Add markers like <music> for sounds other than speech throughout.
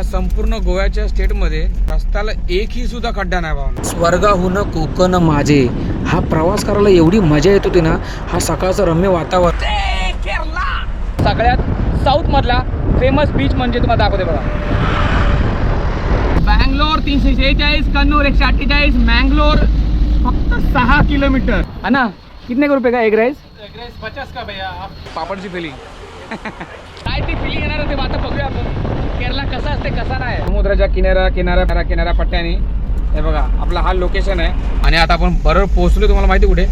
ह्या संपूर्ण गोव्याच्या स्टेटमध्ये रस्त्याला एकही सुद्धा खड्डा नाही भावना स्वर्गाहून कोकण माझे. हा प्रवास करायला एवढी मजा येत होती ना हा सकाळचं रम्य वातावरण. सगळ्यात साऊथ मधला फेमस बीच म्हणजे तुम्हाला दाखवते बघा. बँगलोर तीनशे शेहेचाळीस कन्नूर एकशे अठ्ठेचाळीस मँगलोर फक्त सहा किलोमीटर. ना कितने का रुपये का एग राईस पचास का भैया? पापडची फिलिंग <laughs> काय ती फिलिंग येणार होते आता बघूया आपण. केरला कसा असते कसा नाही? समुद्राच्या किनारा किनारा किनारा पट्ट्याने. हे बघा आपला हा लोकेशन आहे. आणि आता आपण बरोबर पोहोचलो तुम्हाला माहिती कुठे?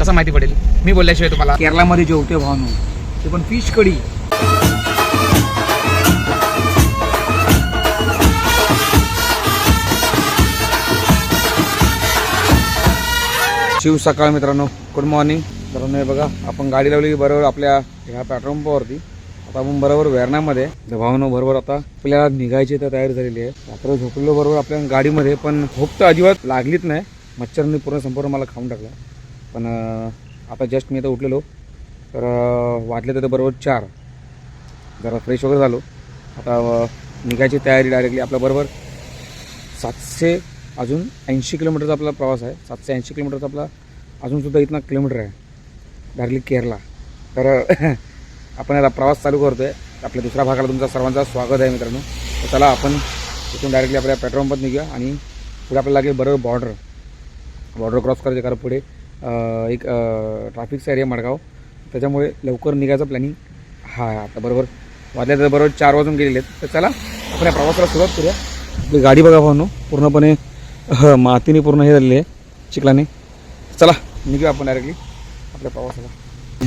कसं माहिती पडेल? मी बोलल्याशिवाय तुम्हाला केरलामध्ये जेवते भावनो ते पण फिश कढी शिव सकाळ मित्रांनो गुड मॉर्निंग मित्रांनो हे बघा आपण गाडी लावली बरोबर आपल्या ह्या पेट्रोल पंपावरती आता आपण बरोबर वेरणामध्ये भावनं बरोबर आता आपल्याला निघायची तर तयारी झालेली आहे. रात्र झोपलेलो बरोबर आपल्या गाडीमध्ये पण झोप तर अजिबात लागलीच नाही. मच्छरांनी पूर्ण संपूर्ण मला खाऊन टाकलं. पण आता जस्ट मी आता उठलेलो. तर वाटले तर बरोबर चार. जरा फ्रेश वगैरे झालो. आता निघायची तयारी डायरेक्टली आपल्या बरोबर. सातशे अजून ऐंशी किलोमीटरचा आपला प्रवास आहे. सातशे ऐंशी किलोमीटरचा आपला अजूनसुद्धा इथनं किलोमीटर आहे. डायरेक्टली केरला. तर <laughs> आपण याला प्रवास चालू करतो आहे आपल्या दुसऱ्या भागाला तुमचा सर्वांचा स्वागत आहे मित्रांनो. तर चला आपण इथून डायरेक्टली आपल्या पेट्रोल पंपात निघूया आणि पुढे आपल्याला लागेल बरोबर बॉर्डर बॉर्डर क्रॉस करायचे कारण पुढे एक ट्रॅफिकचा एरिया मडगाव. त्याच्यामुळे लवकर निघायचं प्लॅनिंग हा आता. बरोबर. वाजल्या तर बरोबर चार वाजून गेलेले आहेत. तर चला आपण या प्रवासाला सुरुवात करूया. आपली गाडी बघा भावनो. पूर्णपणे मातीने पूर्ण हे झालेली आहे. चिखलाने. चला निघूया आपण डायरेक्टली आपल्या प्रवासाला.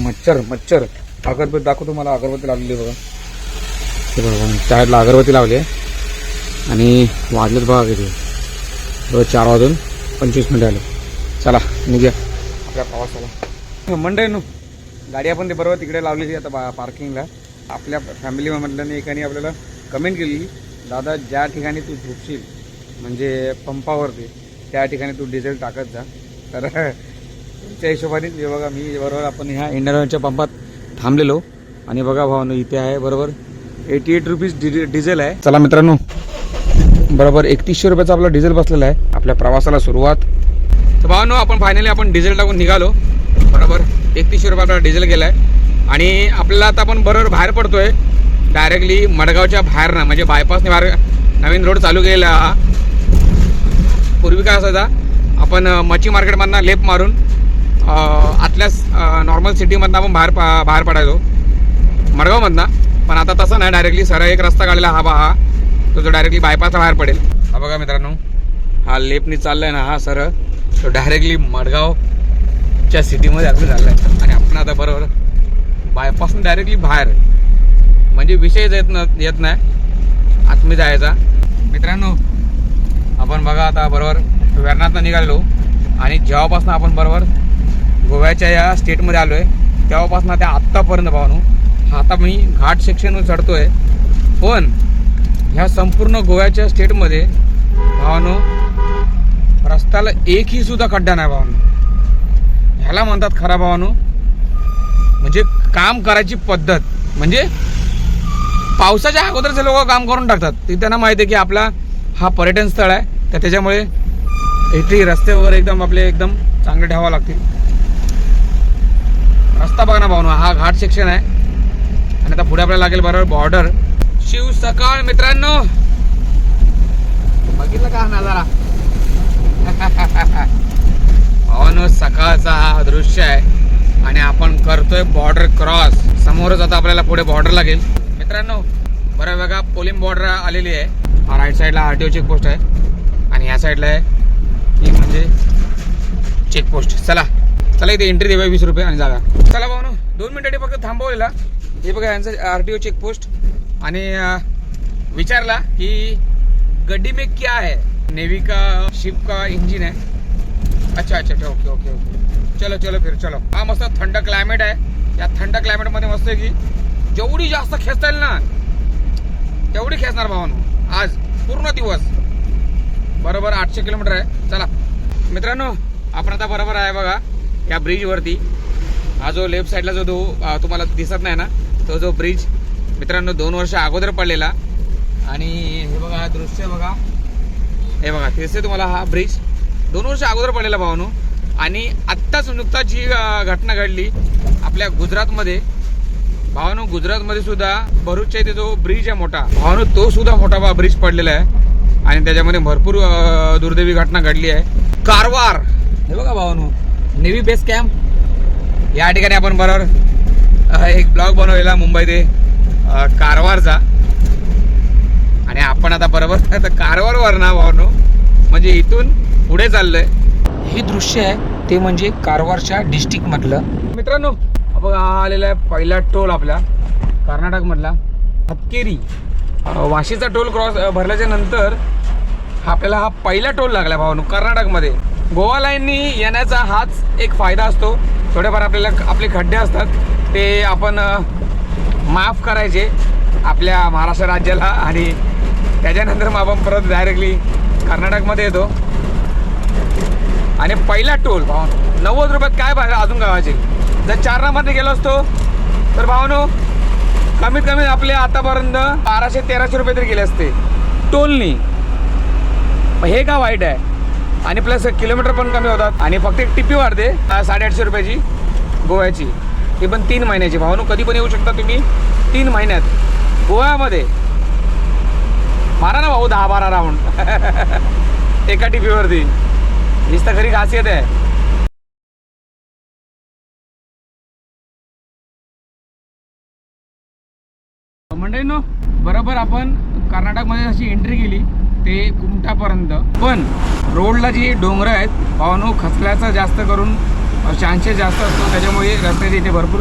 मच्छर मच्छर. अगरबत्ती दाखवतो मला अगरबत्ती लागलेली आहे बघा. हे बघा चारला अगरबत्ती लावली आहे. आणि वाजलेत बघा किती. बरोबर चार वाजून पंचवीस मिनिटं आले. चला निघ्या. आपल्या प्रवासाला. मंडळीनो गाडी आपण ते बरोबर तिकडे लावलेली आता बा पार्किंगला आपल्या फॅमिली मधल्याने एकाने आपल्याला कमेंट केलेली दादा ज्या ठिकाणी तू झोपशील म्हणजे पंपावरती त्या ठिकाणी तू डिझेल टाकत जा. तर <laughs> तुमच्या हिशोबाने बघा मी बरोबर आपण ह्या इंडियन ऑइलच्या पंपात थांबलेलो. आणि बघा भावानो इथे आहे बरोबर. एटी एट रुपीज डिझेल आहे. चला मित्रांनो बरोबर एकतीसशे रुपयाचा आपला डिझेल बसलेला आहे. आपल्या प्रवासाला सुरुवात. तर भावानो आपण फायनली आपण डिझेल टाकून निघालो. बरोबर एकतीसशे रुपये आपला डिझेल गेला आहे आणि आपल्याला आता आपण बरोबर बाहेर पडतोय. डायरेक्टली मडगावच्या बाहेर ना म्हणजे बायपासने बाहेर नवीन रोड चालू केलेला हा. पूर्वी काय असायचा? आपण मच्छी मार्केटमधनं लेप मारून आतल्या नॉर्मल सिटीमधनं आपण बाहेर पा बाहेर पडायचो. मडगावमधनं. पण आता तसं नाही डायरेक्टली सरळ एक रस्ता काढलेला हा बा हा तो जो डायरेक्टली बायपासला बाहेर पडेल. हा बघा मित्रांनो. हा लेपनी चाललाय ना हा सरळ. तो डायरेक्टली मडगावच्या सिटीमध्ये आपलं चाललाय. आणि आपण आता बरोबर बायपासून डायरेक्टली बाहेर. म्हणजे विषयच येत न येत नाही. आतमध्ये जायचा. मित्रांनो आपण बघा आता बरोबर वेरणातनं निघालो आणि जेव्हापासून आपण बरोबर गोव्याच्या या स्टेटमध्ये आलो आहे तेव्हापासून त्या आत्तापर्यंत भावनो आता मी घाट सेक्शनवर चढतो आहे पण ह्या संपूर्ण गोव्याच्या स्टेटमध्ये भावानो रस्त्याला एकही सुद्धा खड्डा नाही भावानो ह्याला म्हणतात खरा भावानो म्हणजे काम करायची पद्धत. म्हणजे पावसाच्या अगोदरचे लोक काम करून टाकतात. ते त्यांना माहिती आहे की आपला हा पर्यटन स्थळ आहे. तर त्याच्यामुळे इथे रस्ते वगैरे एकदम आपले एकदम चांगले ठेवावं लागतील. रस्ता बघा ना भाऊ हा घाट सेक्शन आहे. आणि आता पुढे आपल्याला लागेल बरोबर बॉर्डर शिव सकाळ मित्रांनो. बघितलं का नजारा? <laughs> हो भावानो सकाळचा हा दृश्य आहे. आणि आपण करतोय बॉर्डर क्रॉस समोरच आता आपल्याला पुढे बॉर्डर लागेल. मित्रांनो बरं बघा पोलिंग बॉर्डर आलेली आहे. हा राईट साईडला आर टी ओ चेकपोस्ट आहे. आणि ह्या साईडला आहे. ही म्हणजे चेकपोस्ट चला. चला इथे एंट्री देऊया वीस रुपये आणि जागा. चला भाऊ दोन मिनिटांनी फक्त थांबवलेला. हे बघा यांचं आर टी ओ चेकपोस्ट आणि विचारला की गड्डी में क्या है? नेवी का शिप का इंजिन है. अच्छा अच्छा अच्छा ओके ओके ओके चलो चलो फिर चलो. हा मस्त थंड क्लायमेट आहे. या थंड क्लायमेटमध्ये मस्त आहे की जेवढी जास्त खेचता येईल ना तेवढी खेचणार भावानो. आज पूर्ण दिवस. बरोबर आठशे किलोमीटर आहे. चला. मित्रांनो आपण आता बरोबर आहे बघा. या ब्रिजवरती हा जो लेफ्ट साईडला जो तो तुम्हाला दिसत नाही ना तो जो ब्रिज मित्रांनो दोन वर्ष अगोदर पडलेला. आणि हे बघा हा दृश्य बघा. हे बघा तेच तुम्हाला हा ब्रिज दोन वर्ष अगोदर पडलेला भावानो. आणि आत्ताच नुकताच जी घटना घडली आपल्या गुजरातमध्ये. भावानो गुजरातमध्ये सुद्धा भरूचच्या इथे जो ब्रिज आहे मोठा भावानो तो सुद्धा मोठा ब्रिज पडलेला आहे. आणि त्याच्यामध्ये भरपूर दुर्दैवी घटना घडली आहे. कारवार. हे बघा भावानो. नेव्ही बेस कॅम्प या ठिकाणी आपण बरोबर एक ब्लॉग बनवलेला मुंबई ते कारवारचा. आणि आपण आता बरोबर <laughs> आता कारवारवर ना भावनो म्हणजे इथून पुढे चाललोय. हे दृश्य आहे ते म्हणजे कारवारच्या डिस्ट्रिक्ट मधलं. मित्रांनो बघा हा आलेला आहे पहिला टोल आपला कर्नाटक मधला. हत्केरी वाशीचा टोल क्रॉस भरल्याच्या नंतर आपल्याला हा पहिला टोल लागला भावानो कर्नाटकमध्ये. गोवा लाईननी येण्याचा हाच एक फायदा असतो. थोडेफार आपल्याला आपले खड्डे असतात. ते आपण माफ करायचे आपल्या महाराष्ट्र राज्याला आणि त्याच्यानंतर मग आपण परत डायरेक्टली कर्नाटकमध्ये येतो. आणि पहिला टोल भाव नव्वद रुपयात काय पाहिजे अजून गावाचे? जर चार नंबरने गेलो असतो तर भावनो कमीत कमी आपले आतापर्यंत बाराशे तेराशे रुपये तरी गेले असते. टोलनी. हे का वाईट आहे? आणि प्लस किलोमीटर पण कमी होतात. आणि फक्त एक टिपी वाढते साडेआठशे रुपयाची गोव्याची. ती पण तीन महिन्याची. भावनो कधी पण येऊ शकता तुम्ही तीन महिन्यात. गोव्यामध्ये. मारा ना भाऊ दहा बारा राऊंड <laughs> एका टिपीवरती हीच तर खरी खासियत आहे. मंडळींनो बरोबर आपण कर्नाटकमध्ये अशी एंट्री केली. ते कुमटापर्यंत. पण रोडला जी डोंगरं आहेत भावानो खचल्याचा जास्त करून चान्सेस जास्त असतो. त्याच्यामुळे रस्त्याचे इथे भरपूर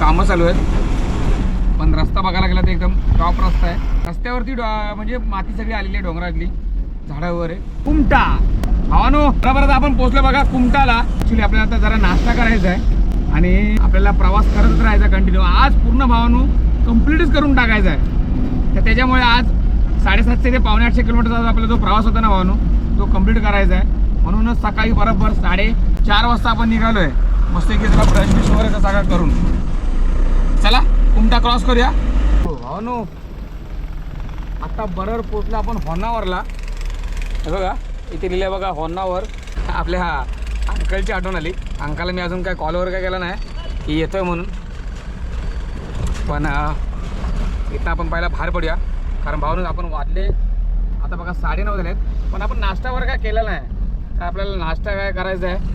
कामं चालू आहेत. पण रस्ता बघायला गेला तर एकदम टॉप रस्ता आहे. रस्त्यावरती डो- म्हणजे माती सगळी आलेली आहे डोंगरातली. झाडं वगैरे. कुमटा! भावानो बरोबर आपण पोहोचलो बघा कुमटाला. ॲक्च्युली आपल्याला आता जरा नाश्ता करायचा आहे. आणि आपल्याला प्रवास करत राहायचा कंटिन्यू आज पूर्ण भावानो कम्प्लीटच करून टाकायचा आहे. तर त्याच्यामुळे आज साडेसातशे ते पावणे आठशे किलोमीटरचा आपला जो प्रवास होता ना भावानो तो कंप्लीट करायचा आहे. म्हणूनच सकाळी बरोबर साडे चार वाजता आपण निघालो आहे मस्त की जरा ब्रश बिश वगैरे सगळा करून. चला कुमटा क्रॉस करूया. हो भावानो आता बरोबर पोचलो आपण होन्नावरला हे बघा इथे लिहिलं बघा होन्नावर आपल्या हा अंकलची आठवण आली. अंकाला मी अजून काय कॉलवर काय केला नाही. की येतोय म्हणून. पण इथं आपण पहिला बाहेर पडूया. कारण भावनं आपण वाटले आता बघा साडे नऊ झाले आहेत. पण आपण नाश्ता वगैरे काय केलेला नाही. तर आपल्याला नाश्ता काय करायचा आहे?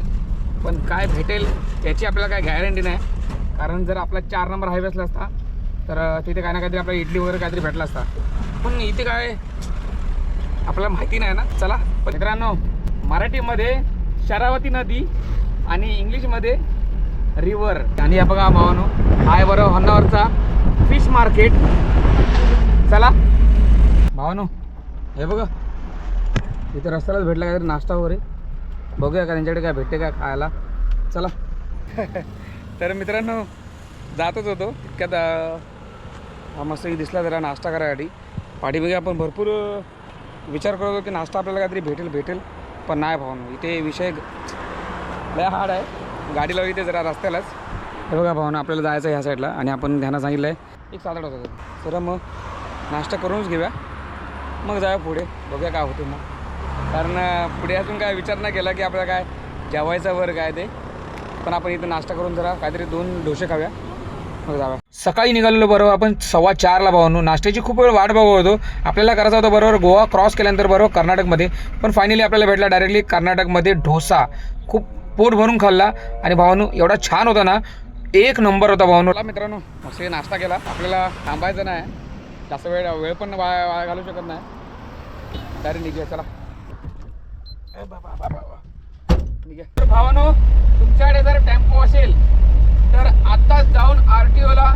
पण काय भेटेल याची आपल्याला काय गॅरंटी नाही. कारण जर आपला चार नंबर हायवे असला असता तर तिथे काय ना काहीतरी आपल्याला इडली वगैरे काहीतरी भेटला असता. पण इथे काय आपल्याला माहिती नाही ना. चला पण मित्रांनो मराठीमध्ये शरावती नदी आणि इंग्लिशमध्ये रिवर आणि या बघा भावानो हाय बरं होन्नावरचा फिश मार्केट चला. भावानो हे बघा. इथे रस्त्यालाच भेटला काहीतरी नाश्ता वगैरे. बघूया का त्यांच्याकडे काय भेटते काय खायला. चला. <laughs> तर मित्रांनो जातच होतो. तितक्यात हा मस्त दिसला जरा नाश्ता करायसाठी. पाठीमागे आपण भरपूर विचार करत होतो की नाश्ता आपल्याला काहीतरी भेटेल भेटेल. पण नाही भावनो इथे विषय लय हार्ड आहे. गाडी लावली इथे जरा रस्त्यालाच. हे बघा भावना आपल्याला जायचं आहे ह्या साईडला आणि आपण ध्यानात सांगितलं आहे एक सात आठ होतं सर मग नाश्ता करूनच घेऊया. मग जाऊया पुढे. बघूया काय होतं मग. कारण पुढे अजून काय विचार नाही केला की आपल्याला काय जेवायचं वर काय ते. पण आपण इथं नाश्ता करून जरा काहीतरी दोन डोसे खाऊया. मग जाऊया. सकाळी निघालेलो बरोबर आपण सव्वा चारला भावनो. नाश्त्याची खूप वेळ वाट बघत होतो. आपल्याला करायचा होता बरोबर गोवा क्रॉस केल्यानंतर बरोबर कर्नाटकमध्ये. पण फायनली आपल्याला भेटला डायरेक्टली कर्नाटकमध्ये डोसा. खूप पोट भरून खाल्ला. आणि भावानू एवढा छान होता ना. एक नंबर होता भावानू. मित्रांनो मस्त नाश्ता केला. आपल्याला थांबायचं नाही. जास्त वेळ वेळ पण वाया वाया घालू शकत नाही. डायरेक्ट निघूया चला. बाबा, बाबा, भावानो तुमच्याकडे जर टेम्पो असेल तर आत्ताच जाऊन आर टी ओला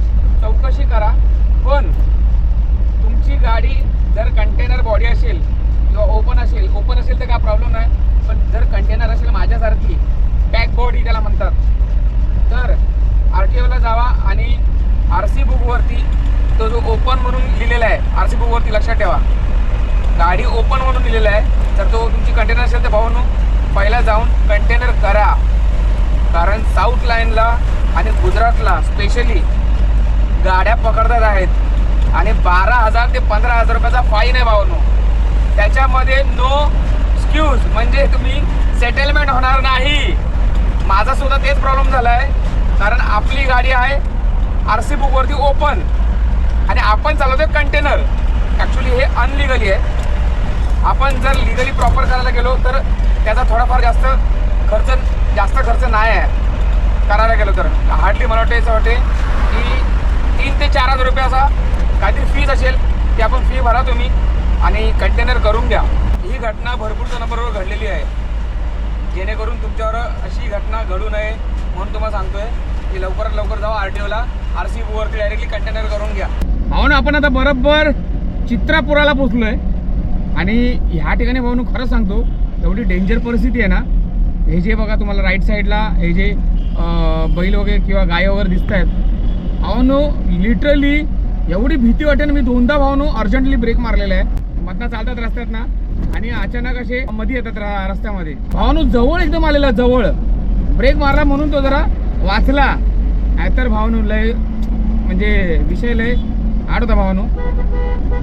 चौकशी करा. पण तुमची गाडी जर कंटेनर बॉडी असेल किंवा ओपन असेल ओपन असेल तर काय प्रॉब्लेम नाही. पण जर कंटेनर असेल माझ्यासारखी पॅक बॉडी त्याला म्हणतात तर आर टी ओला जावा आणि आर सी बुकवरती तो जो ओपन म्हणून लिहिलेला आहे आर सी बुकवरती लक्षात ठेवा. गाडी ओपन म्हणून लिहिलेला आहे तर तो तुमची कंटेनर असेल तर भाऊनो पहिला जाऊन कंटेनर करा. कारण साऊथ लाईनला आणि गुजरातला स्पेशली गाड्या पकडतात आहेत. आणि बारा हजार ते पंधरा हजार रुपयाचा फाईन आहे भावनो. त्याच्यामध्ये नो एक्सक्यूज म्हणजे तुम्ही सेटलमेंट होणार नाही. माझा सुद्धा तेच प्रॉब्लेम झाला आहे कारण आपली गाडी आहे आर सी बुकवरती ओपन आणि आपण चालवतोय कंटेनर ॲक्च्युली हे अनलिगली आहे. आपण जर लिगली प्रॉपर करायला गेलो तर त्याचा थोडाफार जास्त खर्च जास्त खर्च नाही आहे. करायला गेलो तर. हार्डली मला वाटतं असं वाटते की तीन ते चार हजार रुपये असा काहीतरी फीज असेल ती आपण फी भरा तुम्ही आणि कंटेनर करून घ्या. ही घटना भरपूर जणांबरोबर घडलेली आहे. जेणेकरून तुमच्यावर अशी घटना घडू नये म्हणून तुम्हाला सांगतोय की लवकरात लवकर जावा आर टी ओला आर सी ओवरती डायरेक्टली कंटेनर करून घ्या. भाऊ ना आपण आता बरोबर चित्रापुराला पोचलोय. आणि ह्या ठिकाणी भाऊ खरंच सांगतो एवढी डेंजर परिस्थिती आहे ना हे जे बघा तुम्हाला राईट साईडला हे जे बैल वगैरे किंवा गाय वगैरे दिसत आहेत भावनो लिटरली एवढी भीती वाटेल मी दोनदा भावनो अर्जंटली ब्रेक मारलेला आहे. मधनं चालतात रस्त्यात ना आणि अचानक असे मध्ये येतात रा- रस्त्यामध्ये. भावनो जवळ एकदम आलेला जवळ. ब्रेक मारला म्हणून तो जरा वाचला. नाहीतर भावनो लय म्हणजे विषय लय आठवता होता भावनो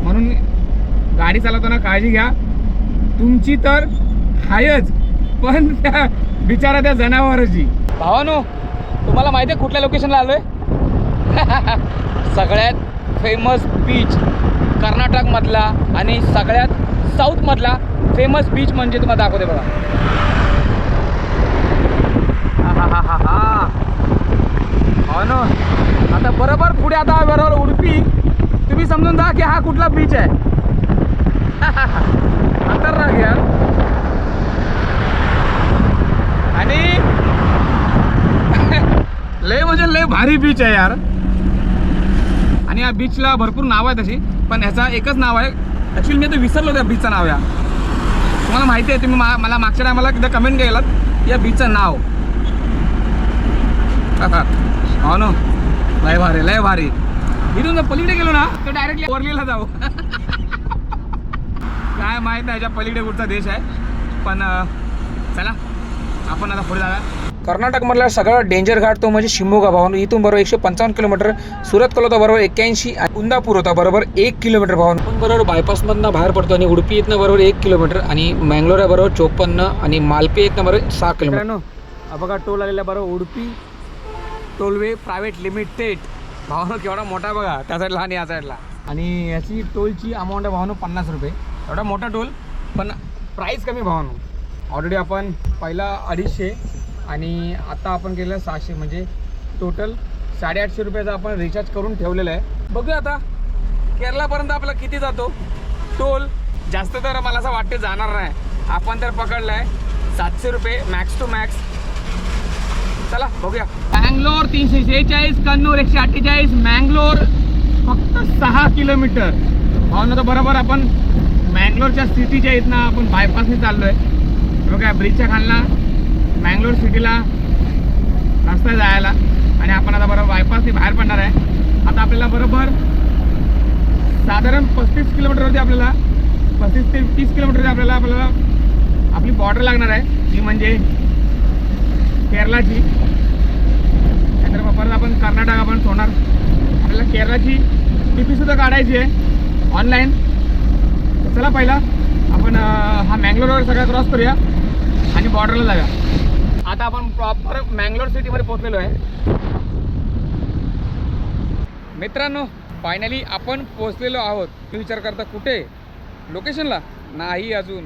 म्हणून गाडी चालवताना काळजी घ्या. तुमची तर हायच पण त्या बिचारा त्या जनावराची. भावानो तुम्हाला माहिती आहे कुठल्या लोकेशनला आलोय? <laughs> सगळ्यात फेमस बीच कर्नाटकमधला आणि सगळ्यात साऊथमधला फेमस बीच म्हणजे तुम्हाला दाखवते बघा. हो ना आता बरोबर पुढे आता बरोबर उडपी. तुम्ही समजून जा की हा कुठला बीच आहे. <laughs> खतरनाक यार. आणि <laughs> लय म्हणजे लय भारी बीच आहे यार. आणि या बीचला भरपूर नाव आहे तशी पण ह्याचा एकच नाव आहे. ॲक्च्युली मी आता विसरलो त्या बीचचं नाव या तुम्हाला माहिती आहे तुम्ही मा- मला मागच्या टायमाला एकदा कमेंट केलात या बीचचं नाव. हो ना? लय भारी लय भारी. इथून जर पलीकडे गेलो ना तर डायरेक्टली वरलीला जाऊ. <laughs> काय माहीत नाही याच्या पलीकडे कुठचा देश आहे. पण चला आपण आता पुढे जाऊया. कर्नाटकमधला सगळा डेंजर घाट तो म्हणजे शिमोगा भावन. इथून बरोबर एकशे पंचावन्न किलोमीटर सुरत होता बरोबर एक्क्याऐंशी आणि कुंदापूर होता बरोबर एक किलोमीटर भावन. पण बरोबर बायपासमधनं बाहेर पडतो आणि उडपी इथनं बरोबर एक किलोमीटर आणि मँगलोर बरोबर चोपन्न आणि मालपे इथनं बरोबर सहा किलोमीटर. बघा टोल आलेला बरोबर उडपी टोलवे प्रायव्हेट लिमिटेड. भावानं केवढा मोठा बघा त्या साईडला आणि या साईडला आणि याची टोलची अमाऊंट आहे भावानं पन्नास रुपये. एवढा मोठा टोल पण प्राईस कमी भावानं. ऑलरेडी आपण पहिला अडीचशे आणि आता आपण केलं सहाशे म्हणजे टोटल साडेआठशे रुपयाचा आपण रिचार्ज करून ठेवलेलं आहे. बघूया आता केरलापर्यंत आपला किती जातो? टोल जास्त तर मला असं वाटते जाणार नाही. आपण तर पकडलं आहे सातशे रुपये मॅक्स टू मॅक्स चला बघूया. मँगलोर तीनशे शेहेचाळीस कन्नूर एकशे अठ्ठेचाळीस मँगलोर फक्त सहा किलोमीटर. भावना तर बरोबर आपण मँगलोरच्या सिटीच्या इथनं आपण बायपासने चाललो आहे बघा ब्रिजच्या खालना मँगलोर सिटीला रस्ता जायला. आणि आपण आता बरोबर बायपासने बाहेर पडणार आहे. आता आपल्याला बरोबर साधारण पस्तीस किलोमीटरवरती आपल्याला पस्तीस ते तीस किलोमीटरवरती आपल्याला आपल्याला आपली बॉर्डर लागणार आहे. ती म्हणजे केरळाची. नंतर मग परत आपण कर्नाटक आपण सोडणार. आपल्याला केरळाची टी सुद्धा काढायची आहे. ऑनलाईन चला पहिला. आपण हा मँगलोरवर सगळा क्रॉस करूया. आणि बॉर्डरला जाऊया. आता आपण प्रॉपर मँगलोर सिटीमध्ये पोहोचलेलो आहे. मित्रांनो फायनली आपण पोहोचलेलो आहोत. तू विचार करता कुठे? लोकेशनला नाही अजून.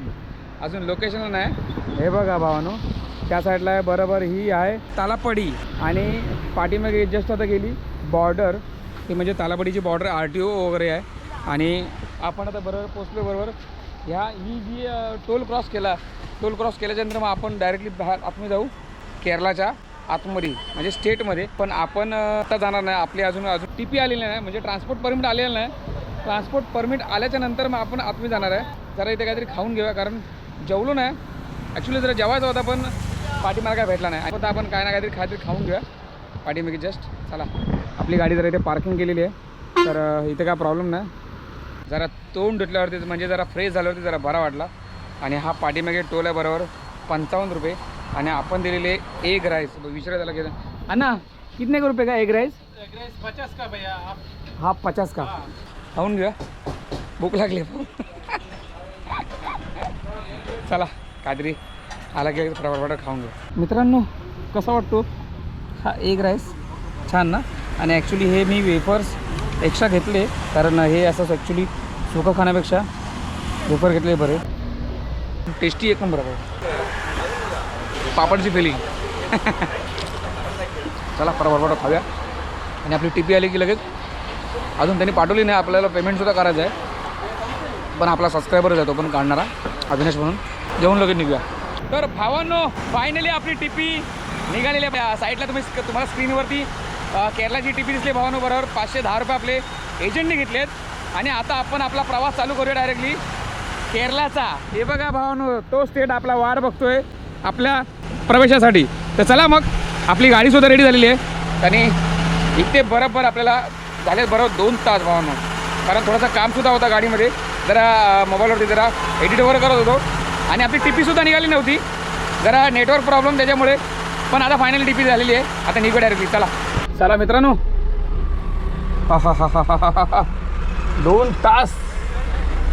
अजून लोकेशनला नाही. हे बघा भावानो. त्या साईडला आहे बरोबर ही आहे तालापडी. आणि पाठीमागे जस्ट आता गेली बॉर्डर ती म्हणजे तालापडीची बॉर्डर आर टी ओ वगैरे आहे. आणि आपण आता बरोबर पोचलो बरोबर. ह्या ही जी टोल क्रॉस केला टोल क्रॉस केल्याच्यानंतर मग आपण डायरेक्टली बाहेर आतमध्ये जाऊ. केरलाच्या आतमध्ये म्हणजे स्टेटमध्ये पण आपण आता जाणार नाही. आपली अजून अजून टी पी आलेली नाही. म्हणजे ट्रान्सपोर्ट परमिट आलेलं नाही. ट्रान्सपोर्ट परमिट आल्याच्यानंतर मग आपण आतमध्ये जाणार आहे. जरा इथे काहीतरी खाऊन घेऊया कारण जेवलो नाही. ॲक्च्युली जरा जेवायचा होता पण पाठीमागा काय भेटला नाही. आता आपण काय ना काहीतरी काहीतरी खाऊन घेऊया. पाठीमागे जस्ट चला. आपली गाडी जरा इथे पार्किंग केलेली आहे. तर इथे काय प्रॉब्लेम नाही. जरा तोंड धुतल्यावरती म्हणजे जरा फ्रेश झाल्यावरती जरा बरा वाटला. आणि हा पाठीमागे टोल आहे बरोबर पंचावन्न रुपये. आणि आपण दिलेले एग राईस विचारा त्याला गेलं अण्णा कितने का रुपये का एग राईस एग राइस पचास का भैया? हा पचास का? खाऊन घ्या भूक लागली. चला काहीतरी आला की फटाफट खाऊन घ्या मित्रांनो कसा वाटतो? हा एग राईस छान ना? आणि ॲक्च्युली हे मी वेफर्स एक्स्ट्रा घेतले कारण हे असं ॲक्च्युली सुकं खाण्यापेक्षा वेफर घेतले बरे. टेस्टी एकदम बरोबर पापडची फिलिंग चला फटाफट खाऊया. आणि आपली टी आली की लगेच. अजून त्यांनी पाठवली नाही आपल्याला पेमेंटसुद्धा करायचं आहे. पण आपला सबस्क्रायबरच आहे तो पण काढणारा. अविनाश म्हणून. जेवण लगेच निघूया. तर भावांनो फायनली आपली टिपी निघालेली साईडला तुम्ही तुम्हाला स्क्रीनवरती केरलाची टिपी दिसली भावानो बरोबर. पाचशे दहा रुपये आपले एजंटने घेतलेत. आणि आता आपण आपला प्रवास चालू करूया डायरेक्टली केरलाचा हे बघा भावानो तो स्टेट आपला वाट बघतोय आपल्या प्रवेशासाठी. तर चला मग आपली गाडीसुद्धा रेडी झालेली आहे. आणि इथे बरोबर आपल्याला झाले बरोबर दोन तास भावानो. कारण थोडंसं कामसुद्धा होता गाडीमध्ये. जरा मोबाईलवरती जरा एडिट वगैरे करत होतो. आणि आपली टिपीसुद्धा निघाली नव्हती. जरा नेटवर्क प्रॉब्लेम त्याच्यामुळे. पण आता फायनली टी पी झालेली आहे. आता निघू डायरेक्टली चला. चला मित्रांनो. दोन तास.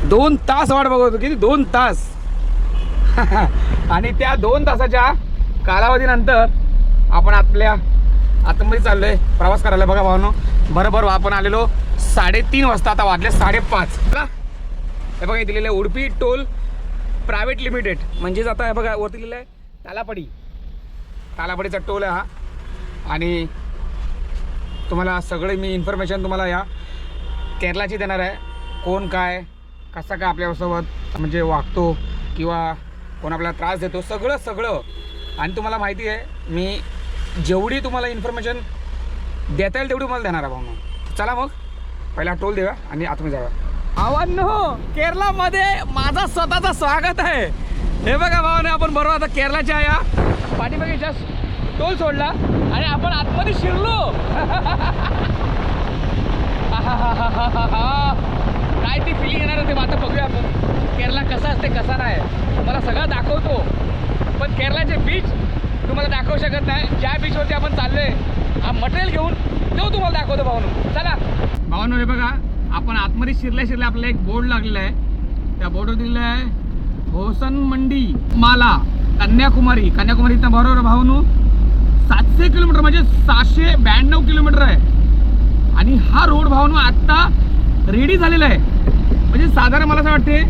दोन तास वाट बघत होतो. किती? दोन तास. <laughs> आणि त्या दोन तासाच्या कालावधीनंतर आपण आपल्या आतमध्ये चाललोय. प्रवास करायला बघा भावनो. बरोबर आपण आलेलो साडेतीन वाजता. आता वाजले साडेपाच. चला. हे बघा हे दिलेलं आहे उडपी टोल. प्रायव्हेट लिमिटेड म्हणजेच आता हे बघा वरती लिहिलं आहे तालापडी. तालापडीचा टोल आहे हा. आणि तुम्हाला सगळे मी इन्फॉर्मेशन तुम्हाला या केरलाची देणार आहे. कोण काय कसा काय आपल्यासोबत म्हणजे वागतो किंवा कोण आपल्याला त्रास देतो सगळं सगळं. आणि तुम्हाला माहिती आहे मी जेवढी तुम्हाला इन्फॉर्मेशन देता येईल तेवढी मला देणार आहे भाऊ चला मग पहिला टोल देऊया आणि आतमध्ये जाऊया. आव्हानो केरलामध्ये माझा स्वतःचा स्वागत आहे. हे बघा भावाने आपण बरोबर आता केरलाच्या या पाठीमागे जस्ट टोल सोडला आणि आपण आतमध्ये शिरलो. काय ती फिलिंग येणार आहे ते आता बघूया आपण. केरला कसा असते कसा नाही तुम्हाला सगळं दाखवतो. पण केरलाचे बीच तुम्हाला दाखवू शकत नाही. ज्या बीचवरती आपण चाललोय हा मटेरियल घेऊन तो तुम्हाला दाखवतो भावनू. चला. भावनू हे बघा आपण आतमध्ये शिरल्या शिरल्या आपल्याला एक बोर्ड लागलेला आहे. त्या बोर्डवर दिलेलं आहे होसन मंडी माला कन्याकुमारी. कन्याकुमारी इथं बरोबर भावनू सातशे किलोमीटर म्हणजे सहाशे ब्याण्णव किलोमीटर आहे. आणि हा रोड भावनू आत्ता रेडी झालेला आहे. म्हणजे साधारण मला असं वाटते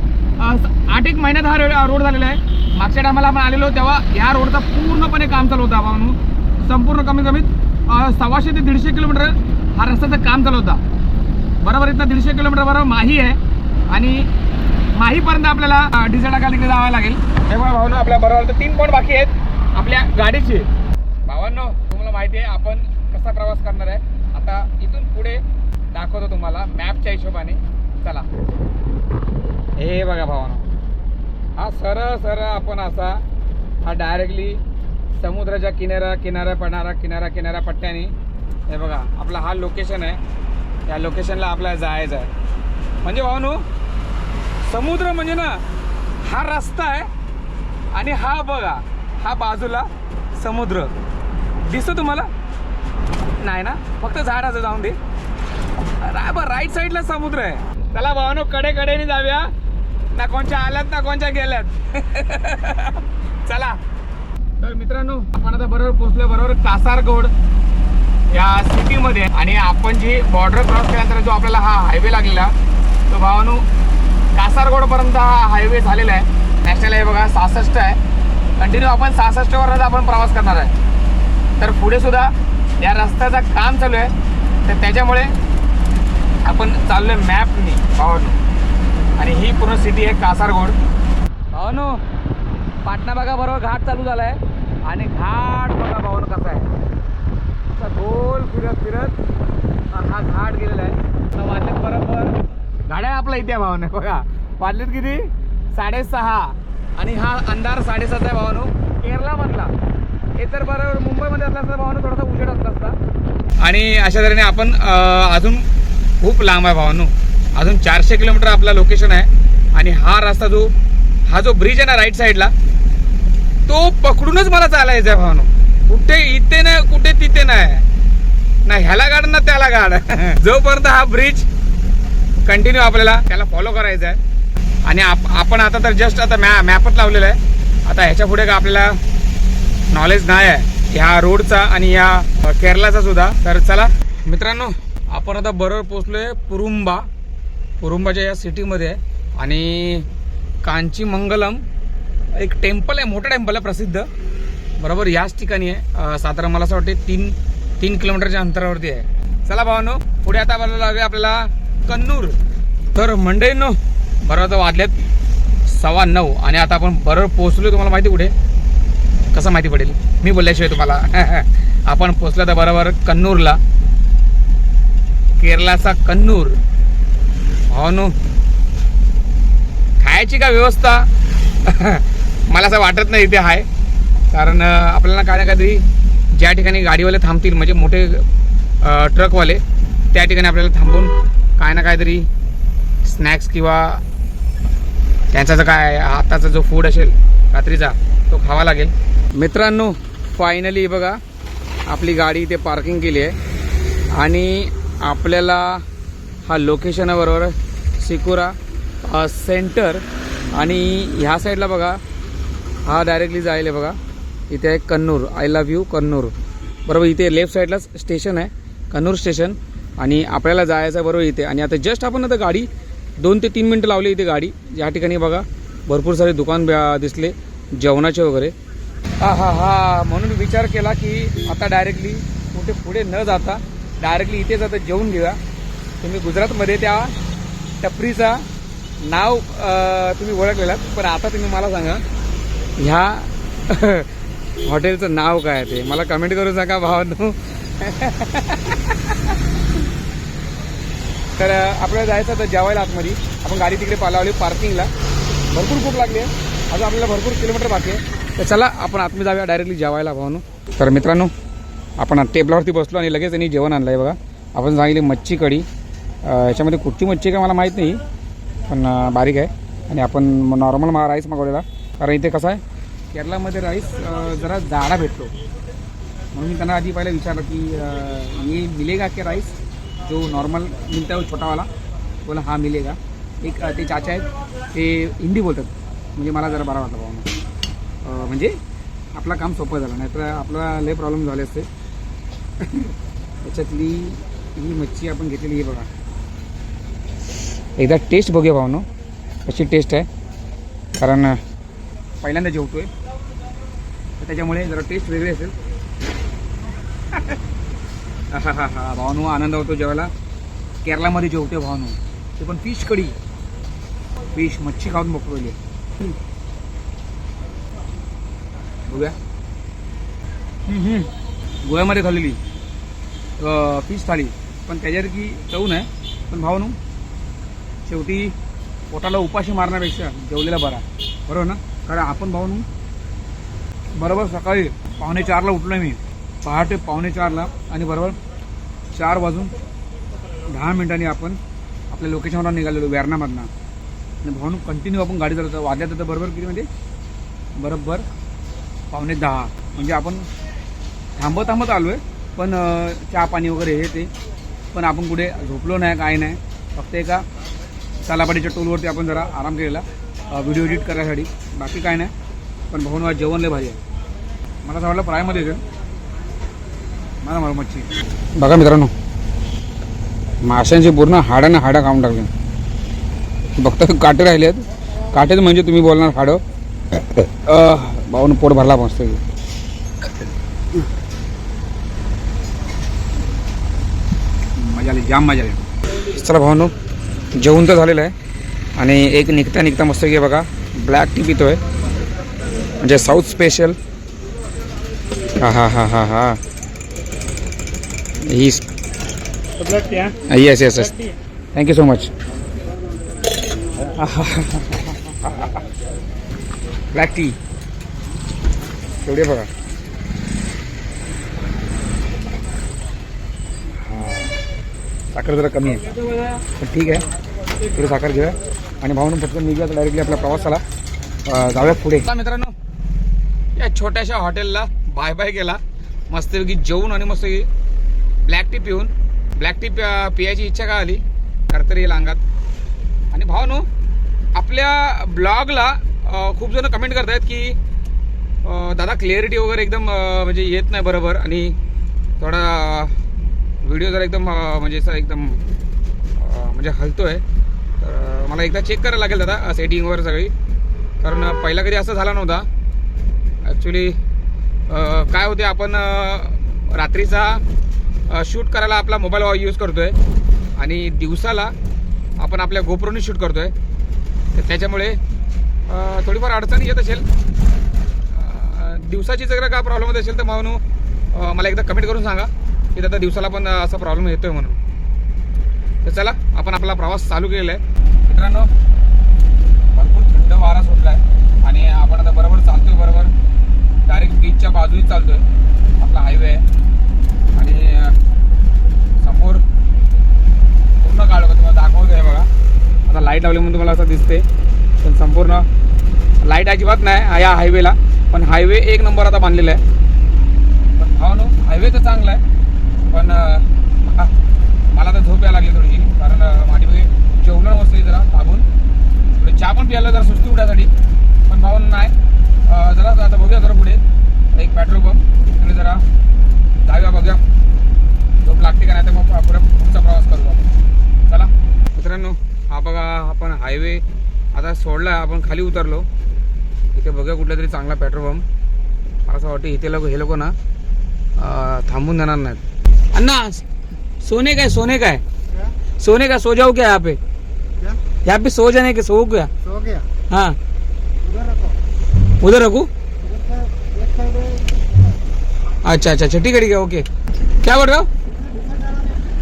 आठ एक महिन्यात हा रोड झालेला आहे. मागच्या टायमाला आपण आलेलो तेव्हा ह्या रोडचा पूर्णपणे काम चालू होता भावनू संपूर्ण कमीत कमीत सव्वाशे ते दीडशे किलोमीटर हा रस्त्याचं काम चालू होता. बरोबर इथं दीडशे किलोमीटर बरोबर माही आहे. आणि माहीपर्यंत आपल्याला डिझेल टाकायला तिकडे जावं लागेल. तेव्हा भावनो आपल्या बरोबर तर तीन पॉईंट बाकी आहेत. आपल्या गाडीचे. भावांनो तुम्हाला माहिती आहे आपण कसा प्रवास करणार आहे. आता इथून पुढे दाखवतो तुम्हाला मॅपच्या हिशोबाने. चला. हे बघा भावानो. हा सरळ सरळ आपण असा हा डायरेक्टली समुद्राच्या किनारा किनारा पडणारा किनारा किनाऱ्या पट्ट्याने. हे बघा आपला हा लोकेशन आहे. या लोकेशनला आपल्याला जायचं आहे. म्हणजे भावानो समुद्र म्हणजे ना हा रस्ता आहे आणि हा बघा हा बाजूला समुद्र. दिसतो तुम्हाला? नाही ना? फक्त झाडाचं जाऊन दे. बरं राईट साईडला समुद्र आहे. चला भावानो कडे कडेने जाऊया. ना कोणच्या आल्यात ना कोणच्या गेल्यात. <laughs> चला. तर मित्रांनो आपण आता बरोबर पोहोचलो बरोबर कासारगोड. या सिटीमध्ये आणि आपण जी बॉर्डर क्रॉस केल्यानंतर जो आपल्याला हा हायवे लागलेला तो भावानो कासारगोडपर्यंत हा हायवे झालेला आहे. नॅशनल हायवे बघा सहासष्ट आहे. कंटिन्यू आपण सहासष्टवरच आपण प्रवास करणार आहे. तर पुढेसुद्धा या रस्त्याचं काम चालू आहे. तर त्याच्यामुळे आपण चाललोय मॅपनी भावानो. आणि ही पूर्ण सिटी आहे कासारगोड. भावानो पाटणा बघा बरोबर घाट चालू झाला आहे आणि घाट बघा भावानो कसा आहे. असा गोल फिरत फिरत हा घाट गेलेला आहे. आता वाजलेत बरोबर. गाड्या आपला इथे भावाने बघा. वाजलेत किती? साडेसहा. आणि हा अंधार साडेसात आहे भावानो. केरलामधला. हे तर बरोबर मुंबईमध्ये असला असता भावानो थोडासा उजेड असला असता. आणि अशा तऱ्हेने आपण अजून खूप लांब आहे भावानो. अजून चारशे किलोमीटर आपला लोकेशन आहे. आणि हा रस्ता जो हा जो ब्रिज आहे ना राईट साईडला तो पकडूनच मला चालायचं आहे भावानो. कुठे इथे नाही कुठे तिथे नाही. ना ह्याला गाड ना त्याला गाड. <laughs> जोपर्यंत हा ब्रिज कंटिन्यू आपल्याला त्याला फॉलो करायचं आहे. आणि आप आपण आता तर जस्ट आता मॅ मॅपच लावलेला आहे. आता ह्याच्या पुढे का आपल्याला नॉलेज नाही आहे. ह्या रोडचा आणि अ, केरलाचा सुद्धा. तर चला मित्रांनो आपण आता बरोबर पोचलोय पुरुंबा. पुरुंबाच्या या सिटीमध्ये आहे आणि कांची मंगलम एक टेम्पल आहे मोठं टेम्पल आहे प्रसिद्ध. बरोबर याच ठिकाणी आहे. साधारण मला असं वाटते तीन तीन किलोमीटरच्या अंतरावरती आहे. चला भावानो पुढे आता बघायला लागेल आपल्याला कन्नूर. तर मंडईनो बरोबर आता वाजलेत सव्वा नऊ आणि आता आपण बरोबर पोहोचलो तुम्हाला माहिती कुठे? कसं माहिती पडेल? मी बोलल्याशिवाय तुम्हाला. <laughs> आपण पोचलो तर बरोबर कन्नूरला. केरलाचा कन्नूर. भावानो खायची का व्यवस्था? <laughs> मला असं वाटत नाही इथे आहे कारण आपल्याला काय ना काहीतरी ज्या ठिकाणी गाडीवाले थांबतील म्हणजे मोठे ट्रकवाले त्या ठिकाणी आपल्याला थांबून काय ना काहीतरी स्नॅक्स किंवा त्यांचा जो काय आत्ताचा जो फूड असेल रात्रीचा तो खावा लागेल. मित्रांनो फायनली बघा आपली गाडी इथे पार्किंग केली आहे. आणि आपल्याला हा लोकेशनाबरोबर सिकुरा सेंटर आणि ह्या साईडला बघा हा डायरेक्टली जायला बघा. इथे आहे Kannur. I love you Kannur. बरोबर इथे लेफ्ट साईडलाच स्टेशन आहे कन्नूर स्टेशन आणि आपल्याला जायचं आहे बरोबर इथे. आणि आता जस्ट आपण आता गाडी दोन ते तीन मिनटं लावली इथे गाडी. या ठिकाणी बघा भरपूर सारे दुकान दिसले जेवणाचे वगैरे. हा हा हा. म्हणून विचार केला की आता डायरेक्टली कुठे पुढे न जाता डायरेक्टली इथेच आता जेवून घेऊया. तुम्ही गुजरातमध्ये त्या टपरीचा नाव तुम्ही ओळखलेलात. पण आता तुम्ही मला सांगा ह्या <laughs> हॉटेलचं नाव काय आहे ते? मला कमेंट करून सांगा भावांनो. तर आपल्याला जायचं तर जेवायला आतमध्ये. आपण गाडी तिकडे पालावली पार्किंगला. भरपूर खूप लागली आहे. अजून आपल्याला भरपूर किलोमीटर बाकी आहे. तर चला आपण आतमध्ये जाऊया डायरेक्टली जेवायला भावानो. तर मित्रांनो आपण टेबलावरती बसलो आणि लगेच त्यांनी जेवण आणलं आहे बघा. आपण सांगितली मच्छी कढी. याच्यामध्ये कुठची मच्छी काय मला माहीत नाही पण बारीक आहे. आणि आपण नॉर्मल मा राईस मागवलेला. कारण इथे कसं आहे केरलामध्ये राईस जरा जाडा भेटतो. म्हणून मी त्यांना आधी पहिला विचारलं की ये मिलेगा क्या राईस? जो नॉर्मल मिळता है बोला हा मिलेगा. एक ते चाचा आहेत ते हिंदी बोलतात. म्हणजे मला जरा बरा वाटला भावना म्हणजे आपलं काम सोपं झालं नाहीतर आपला लय प्रॉब्लेम झाले असते. त्याच्यातली ही मच्छी आपण घेतलेली आहे बघा. एकदा टेस्ट बघूया भावनो कशी टेस्ट आहे? कारण पहिल्यांदा जेवतो आहे तर त्याच्यामुळे जरा टेस्ट वेगळी असेल. <laughs> हा हा हा भावनो आनंद होतो जेवायला. केरलामध्ये जेवते भावनो ते पण फिश कढी. फिश मच्छी खाऊन बघतोय बघूया. गोव्यामध्ये खाल्लेली फिश थाळी. पण त्याच्यासारखी चव नाही. पण भावनो शेवटी पोटाला उपाशी मारण्यापेक्षा जेवलेला बरा. बरोबर ना? कारण आपण भावनू बरोबर सकाळी पावणे चारला उठलो मी. पहाटे पावणे चारला आणि बरोबर चार वाजून दहा मिनिटांनी आपण आपल्या लोकेशनवर निघालेलो वेर्नामधनं आणि भावनू कंटिन्यू आपण गाडी चालवतो. वाद्यात तर बरोबर किती म्हणजे? बरोबर पावणे दहा. म्हणजे आपण थांबत थांबत आलो आहे पण चहा पाणी वगैरे हे ते. पण आपण कुठे झोपलो नाही काय नाही. फक्त एका चालापाडीच्या टोलवरती आपण जरा आराम केलेला व्हिडिओ एडिट करायसाठी बाकी काय नाही. पण भाऊन आज जेवण लय भारी आहे. मला असं वाटलं फ्रायमध्ये येतं मला मला मच्छी. बघा मित्रांनो माशांची पूर्ण हाडानं हाडं खाऊन टाकले. फक्त काटे राहिले आहेत काटेच म्हणजे तुम्ही बोलणार हाडं. भाऊन पोट भरला मस्त. मजा आली जाम मजा आली. चला भावनो जेवण तर झालेलं आहे. आणि एक निघता निघता मस्त घे बघा ब्लॅक टी पितोय. म्हणजे साऊथ स्पेशल. हा हा हा हा हा. ही yes yes yes thank you so much black tea एवढे बघा साखर जरा कमी आहे पण ठीक आहे थोडी साखर घेऊया आणि भाऊन पटकन निघूया तर डायरेक्टली आपल्या प्रवासाला जाऊया पुढे. मित्रांनो. या छोट्याशा हॉटेलला बाय बाय केला. मस्तपैकी जेवून आणि मस्त ब्लॅक टी पिऊन. ब्लॅक टी पियाची इच्छा का आली? करतरी येईल अंगात. आणि भावनो आपल्या ब्लॉगला खूप जण कमेंट करतायत की दादा क्लिअरिटी वगैरे एकदम म्हणजे येत नाही बरोबर. आणि थोडा व्हिडिओ जरा एकदम म्हणजे असा एकदम म्हणजे म्हणजे आहे तर मला एकदा चेक करायला लागेल दादा सेटिंग वगैरे सगळी. कारण पहिला कधी असं झाला नव्हता. ॲक्च्युली काय होते आपण रात्रीचा शूट करायला आपला मोबाईल यूज करतोय. आणि दिवसाला आपण आपल्या गोप्रोनी शूट करतोय. तर त्याच्यामुळे थोडीफार अडचणी येत असेल. दिवसाची जर काय प्रॉब्लेम होत असेल तर म्हणून मला एकदा कमेंट करून सांगा. की दादा दिवसाला पण असा प्रॉब्लेम येतो आहे म्हणून. तर चला आपण आपला प्रवास चालू केलेला आहे. मित्रांनो भरपूर थंड वारा सुटला आहे आणि आपण आता बरोबर चालतोय बरोबर. डायरेक्ट बीचच्या बाजूने चालतोय. आपला हायवे आहे. आणि समोर पूर्ण काढू का तुम्हाला दाखवतोय बघा. आता लाइट लावली म्हणून तुम्हाला असं दिसते पण संपूर्ण लाइट अजिबात नाही या हायवेला पण हायवे एक नंबर आता बांधलेला आहे. पण भाव नो हायवे तर चांगला आहे. पण <laughs> मला तर झोप यायला लागली थोडीशी. कारण माझी बघे जेवलं मस्त जरा थांबून. थोडी चहा पण प्यायला जरा सुस्ती उठायसाठी पण भाऊन नाही अं, जरा आता बघूया जरा पुढे एक पेट्रोल पंप तिकडे जरा जाऊया बघूया झोप लागते का नाही तर मग पुढे पुढचा प्रवास करू आपण चला मित्रांनो हा बघा आपण हायवे आता सोडला आपण खाली उतरलो. इथे बघूया कुठला तरी चांगला पेट्रोल पंप मला असं वाटतं इथे लोक हे लोक ना थांबून देणार नाहीत. अण्णा सोने काय सोने काय? सोने का सो जाओ क्या यहाँ पे? यहाँ पे सो जाने के सो क्या? सो गया। हाँ। उधर रखो। अच्छा अच्छा अच्छा ठीक है ठीक है ओके क्या बोल रहे हो?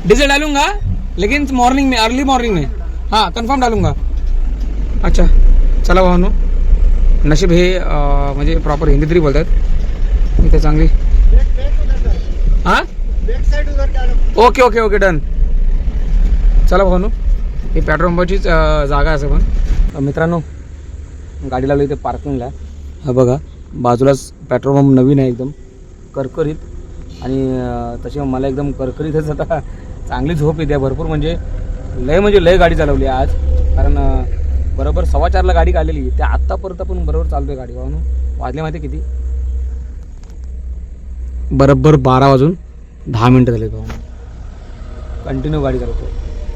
डीजल डालूंगा लेकिन मॉर्निंग में अर्ली मॉर्निंग में। हाँ कंफर्म डालूंगा। अच्छा चला भावानो नशीब हे म्हणजे प्रॉपर हिंदी तरी बोलतात. इथे चांगली. हां? Okay okay okay done. चला भावानो ही पेट्रोल पंपाचीच जागा असं पण. मित्रांनो गाडी लावली इथे पार्किंगला. हा बघा बाजूलाच पेट्रोल पंप नवीन आहे एकदम. करकरीत. आणि तशी मला एकदम करकरीतच आता चांगली झोप येते. भरपूर म्हणजे लय म्हणजे लय गाडी चालवली आज. कारण बरोबर सव्वा चारला गाडी काढलेली त्या आत्तापर्यंत आपण बरोबर चालतोय गाडी. वाहून वाजले माहिती किती? बरोबर बारा वाजून दहा मिनटं झाले भाऊ कंटिन्यू गाडी चालवतो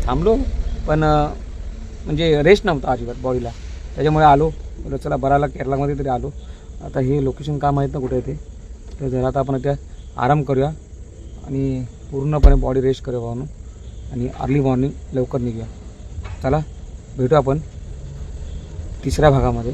थांबलो पण म्हणजे रेस्ट नव्हता अजिबात बॉडीला त्याच्यामुळे आलो. चला बराला केरलामध्ये तरी आलो. आता हे लोकेशन का माहीत ना कुठे येते तर जरा आता आपण त्या आराम करूया आणि पूर्णपणे बॉडी रेस्ट करूया भावनो. आणि अर्ली मॉर्निंग लवकर निघूया. चला भेटू आपण. तिसऱ्या भागामध्ये.